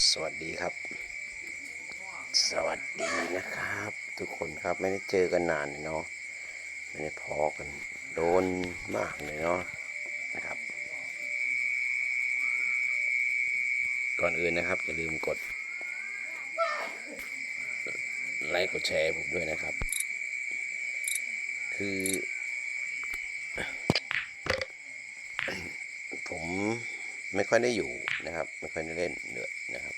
สวัสดีครับ สวัสดีนะครับ ทุกคนครับไม่ได้เจอกันนานเลยเนาะไม่ได้พอกันโดนมากเลยเนาะนะครับ ก่อนอื่นนะครับอย่าลืมกด ไลค์กดแชร์ผมด้วยนะครับ คือ ผม ไม่ค่อยได้อยู่นะครับ ไม่ค่อยได้เล่นเดือดนะครับ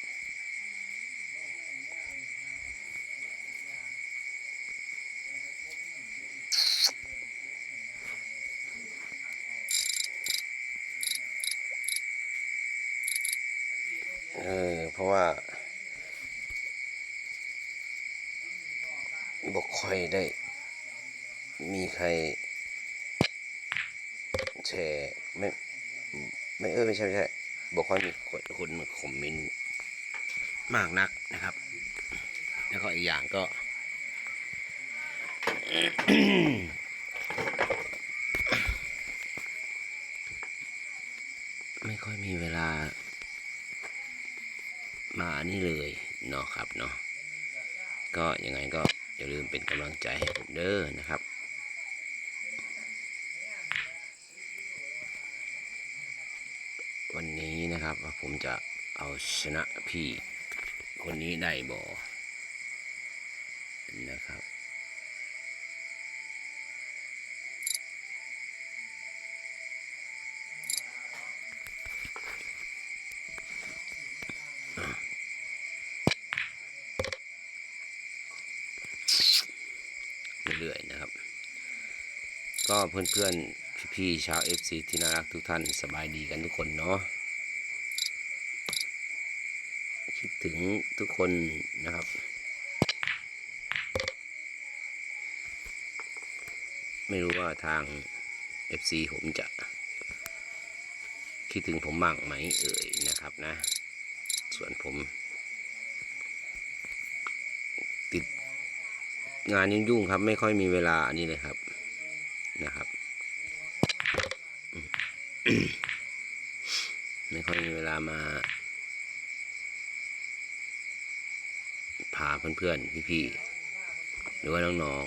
เออ เพราะว่าบอกค่อยได้ มีใครแชร์ไม่ ไม่เออไม่ใช่ไม่ใช่บอกค่อยมีคนคนมาคอมเมนต์มากนักนะครับ แล้วก็อีกอย่างก็ ไม่ค่อยมีเวลา มานี่เลยเนาะครับเนาะก็ยังไงก็อย่าลืมเป็นกำลังใจให้ผมเด้อนะครับ วันนี้นะครับผมจะเอาชนะพี่คนนี้ได้บอนะครับ เรื่อยๆนะครับ ก็เพื่อนๆ พี่ชาว FC ที่น่ารักทุกท่านสบายดีกันทุกคนเนาะคิดถึงทุกคนนะครับ ไม่รู้ว่าทาง FC ผมจะ คิดถึงผมบ้างไหมเอ่ยนะครับนะ ส่วนผม ติดงานยุ่งๆครับ ไม่ค่อยมีเวลาอันนี้เลยครับนะครับ ไม่ค่อยมีเวลามาพาเพื่อนๆ พี่ๆ หรือว่าน้อง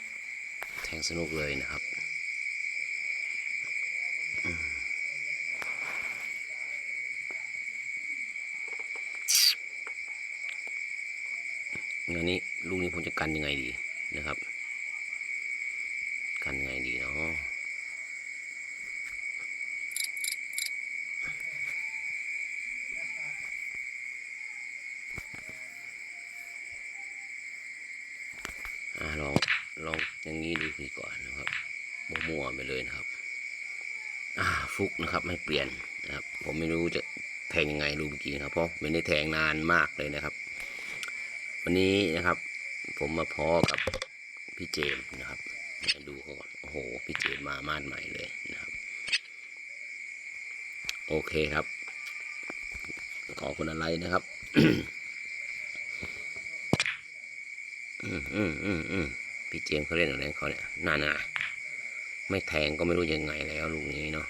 ๆ แทงสนุกเลยนะครับ งานนี้ลูกนี้ผมจะกันยังไงดีนะครับ กันยังไงดีเนาะอ่าลองลองอย่างนี้ดูดีก่อนนะครับ มั่วๆไปเลยนะครับ อ่าฟุกนะครับไม่เปลี่ยนนะครับ ผมไม่รู้จะแทงยังไงดูเมื่อกี้นะครับ เพราะไม่ได้แทงนานมากเลยนะครับ วันนี้นะครับ ผมมาพอกับพี่เจมนะครับมาดูก่อนโอ้โหพี่เจมมาม่านใหม่เลยนะครับ โอเคครับ ขอคนอะไรนะครับอืมอืมอืมอืมพี่เจมเขาเล่นอะไรของเขาเนี่ยน่าน่า ไม่แทงก็ไม่รู้ยังไงแล้วลูกนี้เนาะ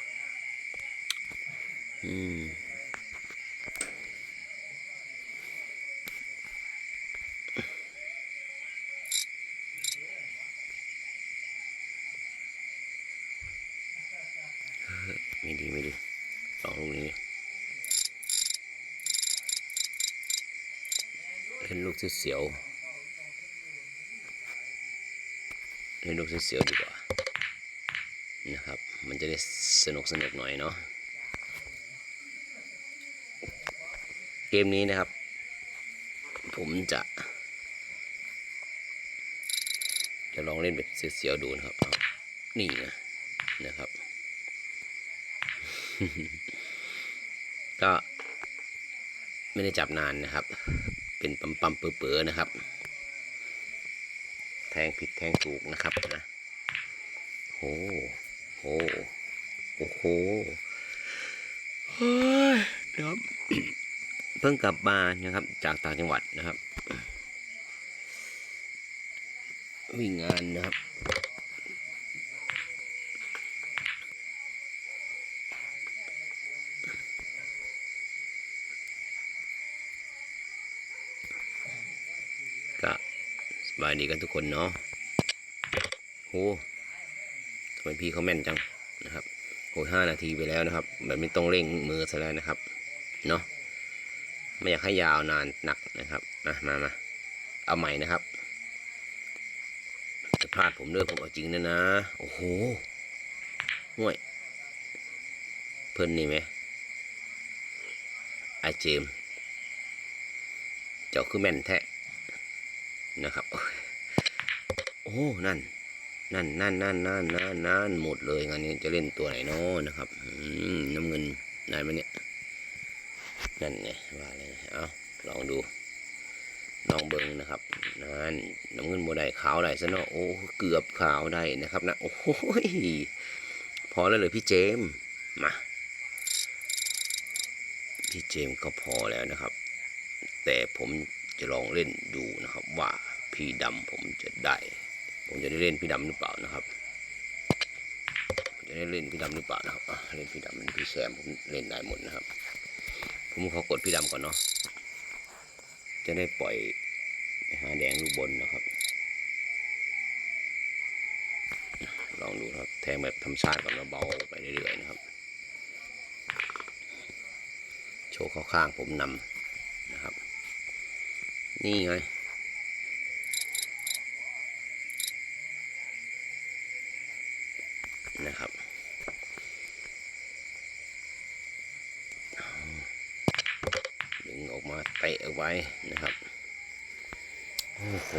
อืมไม่ดีไม่ดีลองลูกนี้เล่นลูกเสียวเล่นลูกเสียวดีกว่า นะครับ มันจะได้สนุกสนุกหน่อยเนาะเกมนี้นะครับ ผมจะ จะลองเล่นแบบเสียวๆดูนะครับนี่นะนะครับ ก็ไม่ได้จับนานนะครับ เป็นปั๊มปั๊มๆเปื่อๆนะครับ แทงผิดแทงถูกนะครับนะโหโห โอ้โหเดี๋ยวเพิ่งกลับมานะครับ จากต่างจังหวัดนะครับ วิ่งงานนะครับก็สบายดีกันทุกคนเนาะโหทำไมพี่เขาแม่นจังนะครับ โหห้านาทีไปแล้วนะครับ แบบไม่ต้องเร่งมือซะแล้วนะครับ เนาะไม่อยากให้ยาวนานหนักนะครับนะมามาเอาใหม่นะครับจะพลาดผมด้วยผมเอาจริงนะนะ โอ้โหห่วยเพิ่นนี่ไหมไอเจม เจ้าคือแม่นแท้นะครับ โอ้โอ้นั่น นั่นนั่นนั่นนั่นนั่นนั่นหมดเลยงานนี้จะเล่นตัวไหนเนาะนะครับน้ำเงินได้ไหมเนี่ยนั่นไงว่าเลยเอาลองดูลองเบิ้งนะครับนั่นน้ำเงินโมได้ขาวได้ซะเนาะโอ้เกือบขาวได้นะครับนะโอ้ยพอแล้วเลยพี่เจมมาพี่เจมก็พอแล้วนะครับ แต่ผมจะลองเล่นดูนะครับว่าพี่ดำผมจะได้ ผมจะได้เล่นพี่ดำหรือเปล่านะครับผมจะได้เล่นพี่ดำหรือเปล่านะครับเล่นพี่ดำเล่นพี่แซมผมเล่นได้หมดนะครับ ผมขอกดพี่ดำก่อนเนาะจะได้ปล่อยไปหาแดงลูกบนนะครับ ลองดูครับแทงแบบธรรมชาติก่อนแล้วเบาไปเรื่อยๆนะครับ โชว์ข้าข้างผมนำนะครับ นี่ไง นะครับ ดึงออกมา เตะเอาไว้นะครับ โอ้โห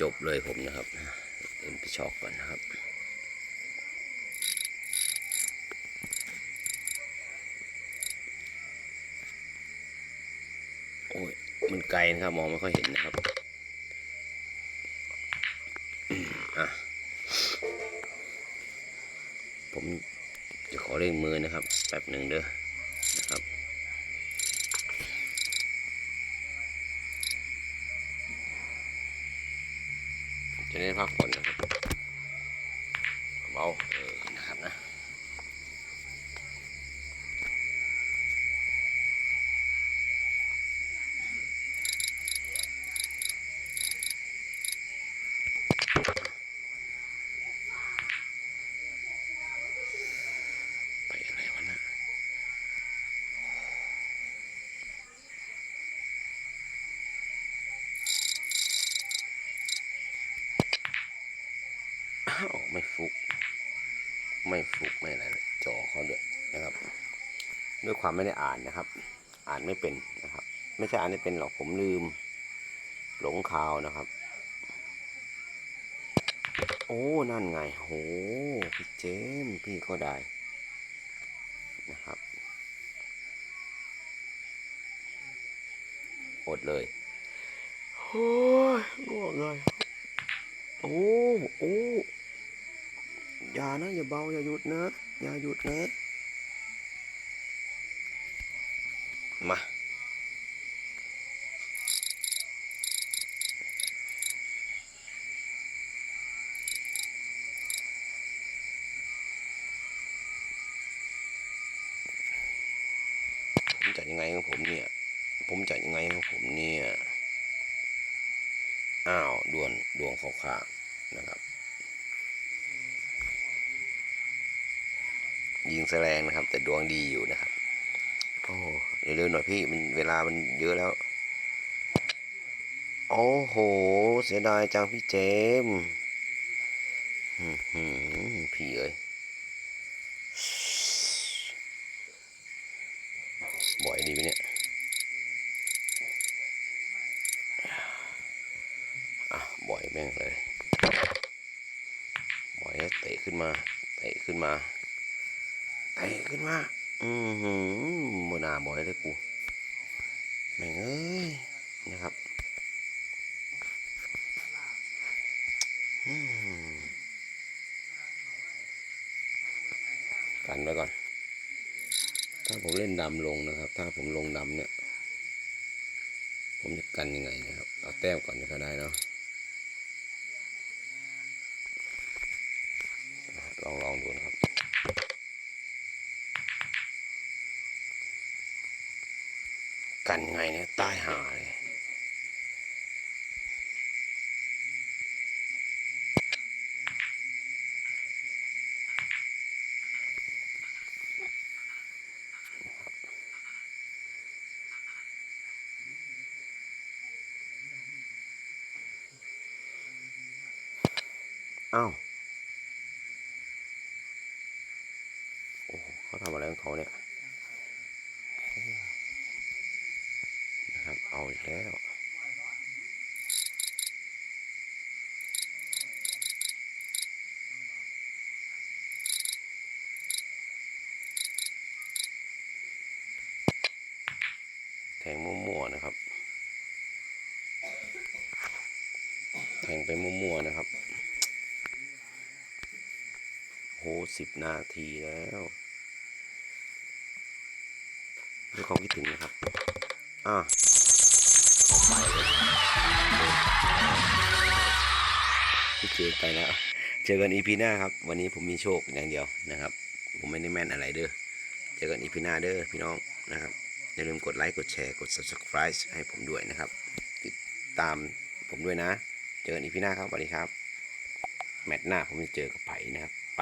จบเลยผมนะครับเล่นไปช็อกก่อนนะครับโอ้ยมันไกลนะครับมองไม่ค่อยเห็นนะครับอะผม จะขอเร่งมือนะครับ แป๊บหนึ่งเด้อนะครับจะได้พักผ่อนนะครับเบาเออ นะครับนะ ไปอะไรวะนะอ้าวไม่ฟุก ไม่ฟุกไม่อะไรเลยจอเขาด้วยนะครับ ด้วยความไม่ได้อ่านนะครับ อ่านไม่เป็นนะครับ ไม่ใช่อ่านไม่เป็นหรอกผมลืม หลงข่าวนะครับ โอ้นั่นไงโหพี่เจมพี่ก็ได้นะครับอดเลยโอ้ยง่วงเลย โอ้ โอ้ อย่านะอย่าเบาอย่าหยุดนะ อย่าหยุดนะ มา ผมจัดยังไงของผมเนี่ย ผมจัดยังไงของผมเนี่ย อ้าวดวนดวงเขาขานะครับ ยิงแสลงนะครับ แต่ดวงดีอยู่นะครับ โอ้เร็วๆหน่อยพี่มันเวลามันเยอะแล้ว โอ้โห เสียดายจังพี่เจมพี่เอ้ยบ่อยดีไหมเนี่ยอะบ่อยแม่งเลยบ่อยแล้วเตะขึ้นมา เตะขึ้นมา ตะขึ้นมา อือหือมนาบ่อยเลยกู แม่งเอ้ย นะครับกันไว้ก่อน ถ้าผมเล่นดำลงนะครับ ถ้าผมลงดำเนี่ย ผมจะกันยังไงนะครับ เอาแต้มก่อนก็ได้เนาะลองลองดูนะครับ กันไงเนี่ยตายหาเลยอ้าวโอ้เขาทำอะไรของเขาเนี่ย นะครับ เอาอีกแล้วแทงมั่วๆนะครับ แทงไปมั่วๆนะครับ โหสิบนาทีแล้วด้วยความคิดถึงนะครับ อะเอา ไปเลยที่เจอไปแล้ว เจอกันอีพีหน้าครับ วันนี้ผมมีโชคอย่างเดียวนะครับ ผมไม่ได้แม่นอะไรเด้อ เจอกันอีพีหน้าเด้อพี่น้องนะครับ อย่าลืมกดไลค์ กดแชร์ กด subscribe ให้ผมด้วยนะครับ ติดตามผมด้วยนะ เจอกันอีพีหน้าครับสวัสดีครับ แมตช์หน้าผมจะเจอกับไผ่นะครับไป